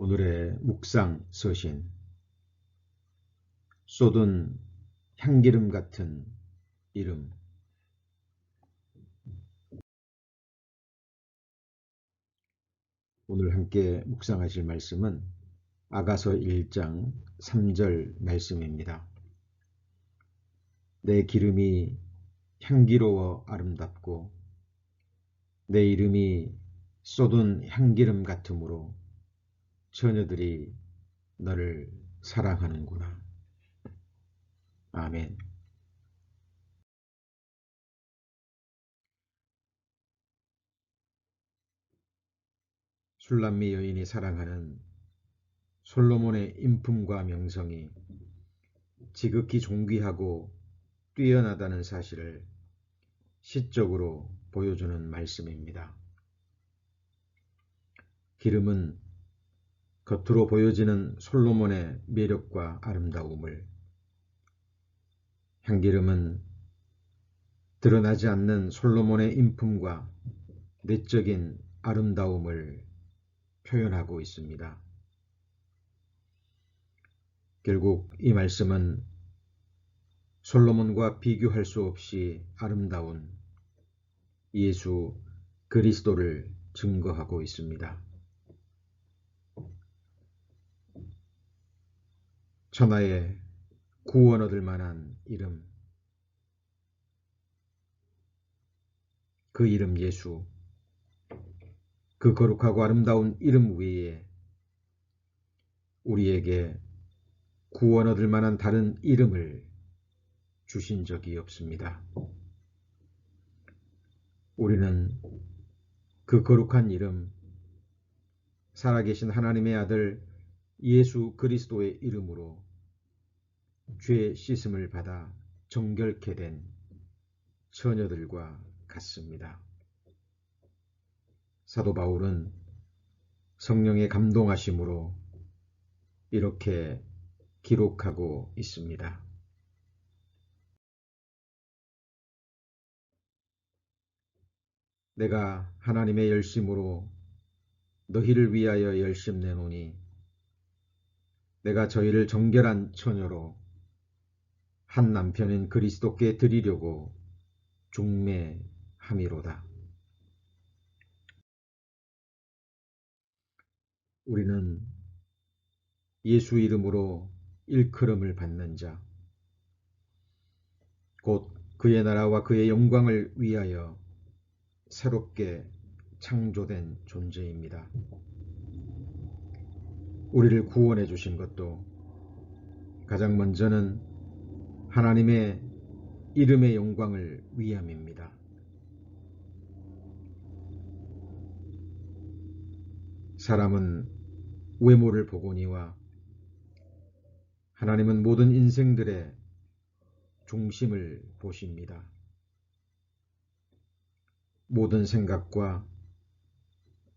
오늘의 묵상 서신 쏟은 향기름 같은 이름 오늘 함께 묵상하실 말씀은 아가서 1장 3절 말씀입니다. 내 기름이 향기로워 아름답고 내 이름이 쏟은 향기름 같으므로 처녀들이 너를 사랑하는구나. 아멘. 술람미 여인이 사랑하는 솔로몬의 인품과 명성이 지극히 존귀하고 뛰어나다는 사실을 시적으로 보여주는 말씀입니다. 기름은 겉으로 보여지는 솔로몬의 매력과 아름다움을 향기름은 드러나지 않는 솔로몬의 인품과 내적인 아름다움을 표현하고 있습니다. 결국 이 말씀은 솔로몬과 비교할 수 없이 아름다운 예수 그리스도를 증거하고 있습니다. 천하에 구원 얻을 만한 이름 그 이름 예수 그 거룩하고 아름다운 이름 외에 우리에게 구원 얻을 만한 다른 이름을 주신 적이 없습니다. 우리는 그 거룩한 이름 살아계신 하나님의 아들 예수 그리스도의 이름으로 죄 씻음을 받아 정결케 된 처녀들과 같습니다. 사도 바울은 성령의 감동하심으로 이렇게 기록하고 있습니다. 내가 하나님의 열심으로 너희를 위하여 열심 내노니 내가 저희를 정결한 처녀로 한 남편인 그리스도께 드리려고 중매함이로다. 우리는 예수 이름으로 일컬음을 받는 자, 곧 그의 나라와 그의 영광을 위하여 새롭게 창조된 존재입니다. 우리를 구원해 주신 것도 가장 먼저는 하나님의 이름의 영광을 위함입니다. 사람은 외모를 보거니와 하나님은 모든 인생들의 중심을 보십니다. 모든 생각과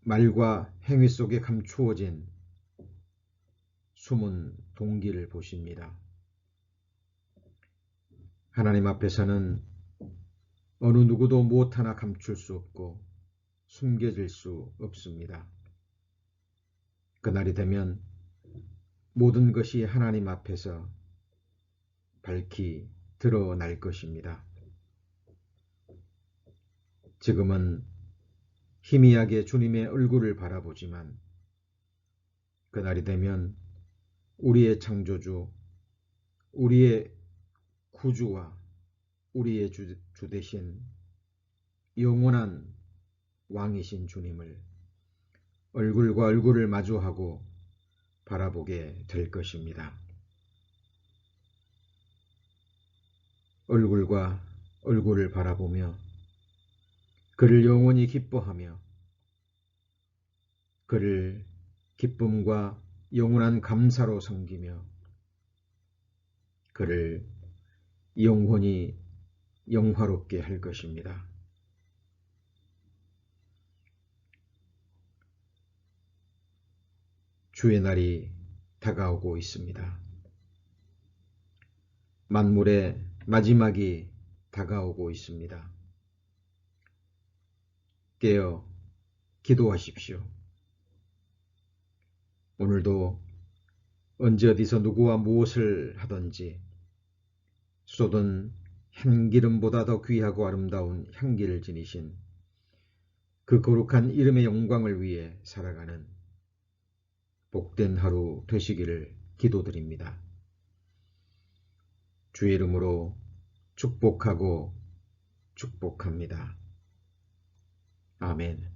말과 행위 속에 감추어진 숨은 동기를 보십니다. 하나님 앞에서는 어느 누구도 무엇 하나 감출 수 없고 숨겨질 수 없습니다. 그날이 되면 모든 것이 하나님 앞에서 밝히 드러날 것입니다. 지금은 희미하게 주님의 얼굴을 바라보지만 그날이 되면 우리의 창조주, 우리의 구주와 우리의 주, 주 대신 영원한 왕이신 주님을 얼굴과 얼굴을 마주하고 바라보게 될 것입니다. 얼굴과 얼굴을 바라보며 그를 영원히 기뻐하며 그를 기쁨과 영원한 감사로 섬기며 그를 영혼이 영화롭게 할 것입니다. 주의 날이 다가오고 있습니다. 만물의 마지막이 다가오고 있습니다. 깨어 기도하십시오. 오늘도 언제 어디서 누구와 무엇을 하든지 쏟은 향기름보다 더 귀하고 아름다운 향기를 지니신 그 거룩한 이름의 영광을 위해 살아가는 복된 하루 되시기를 기도드립니다. 주의 이름으로 축복하고 축복합니다. 아멘.